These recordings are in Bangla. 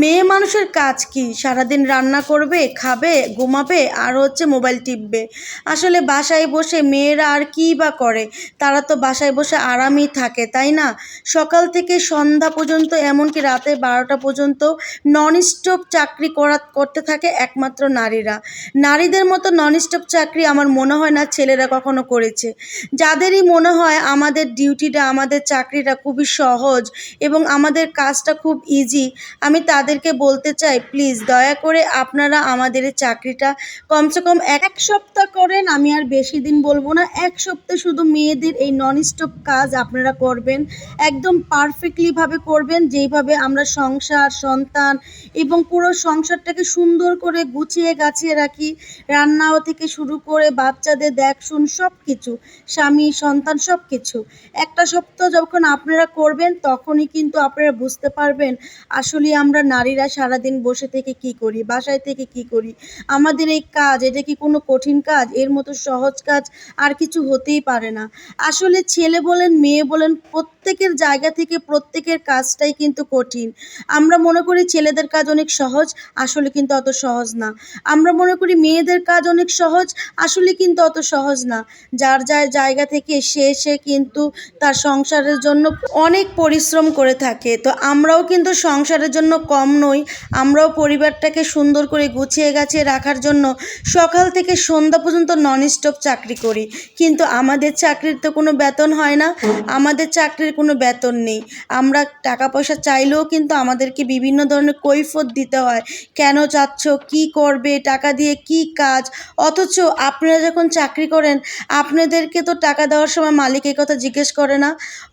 মেয়ে মানুষের কাজ কি? সারাদিন রান্না করবে, খাবে, ঘুমাবে, আর হচ্ছে মোবাইল টিপবে। আসলে বাসায় বসে মেয়েরা আর কী বা করে? তারা তো বাসায় বসে আরামই থাকে, তাই না? সকাল থেকে সন্ধ্যা পর্যন্ত, এমনকি রাতে বারোটা পর্যন্ত নন স্টপ চাকরি করা করতে থাকে একমাত্র নারীরা। নারীদের মতো নন স্টপ চাকরি আমার মনে হয় না ছেলেরা কখনো করেছে। যাদেরই মনে হয় আমাদের ডিউটিটা আমাদের চাকরিটা খুবই সহজ এবং আমাদের কাজটা খুব ইজি আমি তাদেরকে বলতে চাই প্লিজ দয়া করে আপনারা আমাদের চাকরিটা কমসে কম এক সপ্তাহ করেন। আমি আর বেশি দিন বলব না, এক সপ্তাহ শুধু মেয়েদের এই নন স্টপ কাজ আপনারা করবেন, একদম পারফেক্টলিভাবে করবেন, যেইভাবে আমরা সংসার, সন্তান এবং পুরো সংসারটাকে সুন্দর করে গুছিয়ে গাছিয়ে রাখি, রান্নাও থেকে শুরু করে বাচ্চাদের দেখশুন সব কিছু স্বামী, সন্তান সব কিছু একটা সপ্তাহ যখন আপনারা করবেন, তখনই কিন্তু আপনারা বুঝতে পারবেন আসলে আমরা নারীরা সারাদিন বসে থেকে কি করি, বাসায় থেকে কি করি? আমাদের এই কাজ, এটা কি কোনো কঠিন কাজ? এর মতো সহজ কাজ আর কিছু হতেই পারে না। আসলে ছেলে বলেন, মেয়ে বলেন, প্রত্যেকের জায়গা থেকে প্রত্যেকের কাজটাই কিন্তু কঠিন। আমরা মনে করি ছেলেদের কাজ অনেক সহজ, আসলে কিন্তু অত সহজ না। আমরা মনে করি মেয়েদের কাজ অনেক সহজ, আসলে কিন্তু অত সহজ না। যার যার জায়গা থেকে সে সে কিন্তু তার সংসারের জন্য অনেক পরিশ্রম করে থাকে। তো আমরাও কিন্তু সংসারের জন্য কম নই, আমরাও পরিবারটাকে সুন্দর করে গুছিয়ে গাছিয়ে রাখার জন্য সকাল থেকে সন্ধ্যা পর্যন্ত নন স্টপ চাকরি করি। কিন্তু আমাদের চাকরির তো কোনো বেতন হয় না, আমাদের চাকরির কোনো বেতন নেই। আমরা টাকা পয়সা চাইলেও কিন্তু আমাদেরকে বিভিন্ন ধরনের কৈফত দিতে হয়, কেন চাচ্ছ, কি করবে, টাকা দিয়ে কি কাজ? অথচ আপনারা যখন চাকরি করেন, আপনাদেরকে তো টাকা দেওয়ার সময় মালিক এই কথা জিজ্ঞেস করে না।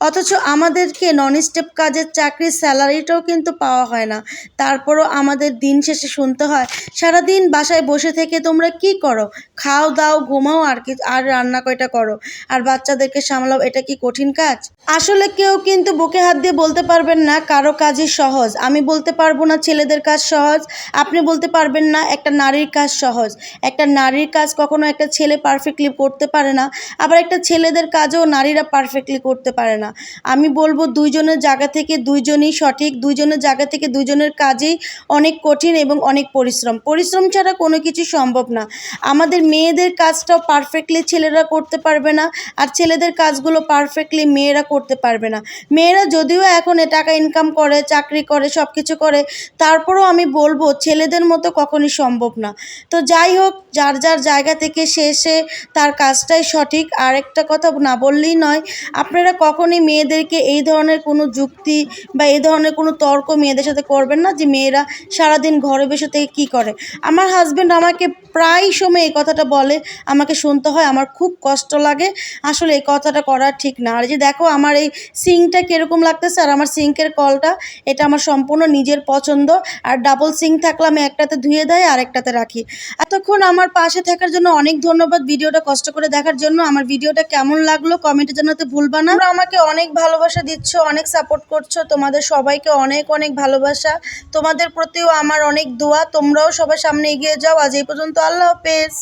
অথচ আমাদেরকে নন স্টপ কাজের চাকরির স্যালারিটাও কিন্তু পাওয়া হয় না। তারপরও আমাদের দিন শেষে শুনতে হয়, সারাদিন বাসায় বসে থেকে তোমরা কি করো? খাও, দাও, ঘুমাও আর কি, আর রান্না কয়টা করো? আর বাচ্চাদেরকে সামলাও, এটা কি কঠিন কাজ? আসলে কেউ কিন্তু বুকে হাত দিয়ে বলতে পারবেন না, কারও কাজই সহজ। আমি বলতে পারব না ছেলেদের কাজ সহজ, আপনি বলতে পারবেন না একটা নারীর কাজ সহজ। একটা নারীর কাজ কখনো একটা ছেলে পারফেক্টলি করতে পারে না, আবার একটা ছেলেদের কাজও নারীরা পারফেক্টলি করতে পারে না। আমি বলব দুইজনের জায়গা থেকে দুইজনই সঠিক, দুইজনের জায়গা থেকে দুইজনের কাজেই অনেক কঠিন এবং অনেক পরিশ্রম। পরিশ্রম ছাড়া কোনো কিছু সম্ভব না। আমাদের মেয়েদের কাজটাও পারফেক্টলি ছেলেরা করতে পারবে না আর ছেলেদের কাজগুলো পারফেক্টলি মেয়েরা করতে পারবে না। মেয়েরা যদিও এখন এ টাকা ইনকাম করে, চাকরি করে সব কিছু করে, তারপরেও আমি বলব ছেলেদের মতো কখনই সম্ভব না। তো যাই হোক, যার যার জায়গা থেকে সে তার কাজটাই সঠিক। আর একটা কথা না বললেই নয়, আপনারা কখনই মেয়েদেরকে এই ধরনের কোনো যুক্তি বা এই ধরনের কোনো তর্ক মেয়েদের সাথে করবেন যে মেয়েরা সারাদিন ঘরে বসে থেকে কী করে? আমার হাজব্যান্ড আমাকে প্রায় সময় এই কথাটা বলে, আমাকে শুনতে হয়, আমার খুব কষ্ট লাগে। আসলে এই কথাটা করা ঠিক না। আর যে দেখো, আমার এই সিঙ্কটা কীরকম লাগতেছে, আর আমার সিঙ্কের কলটা, এটা আমার সম্পূর্ণ নিজের পছন্দ। আর ডাবল সিঙ্ক থাকলে আমি একটাতে ধুয়ে দেয় আর একটাতে রাখি। এতক্ষণ আমার পাশে থাকার জন্য অনেক ধন্যবাদ ভিডিওটা কষ্ট করে দেখার জন্য। আমার ভিডিওটা কেমন লাগল কমেন্টে জানাতে ভুলবা না। আমাকে অনেক ভালোবাসা দিচ্ছ, অনেক সাপোর্ট করছ। তোমাদের সবাইকে অনেক অনেক ভালোবাসা। তোমাদের প্রতিও আমার অনেক দোয়া। তোমরাও সবার সামনে এগিয়ে যাও। আজ এই পর্যন্ত আল্লাহ হাফেজ।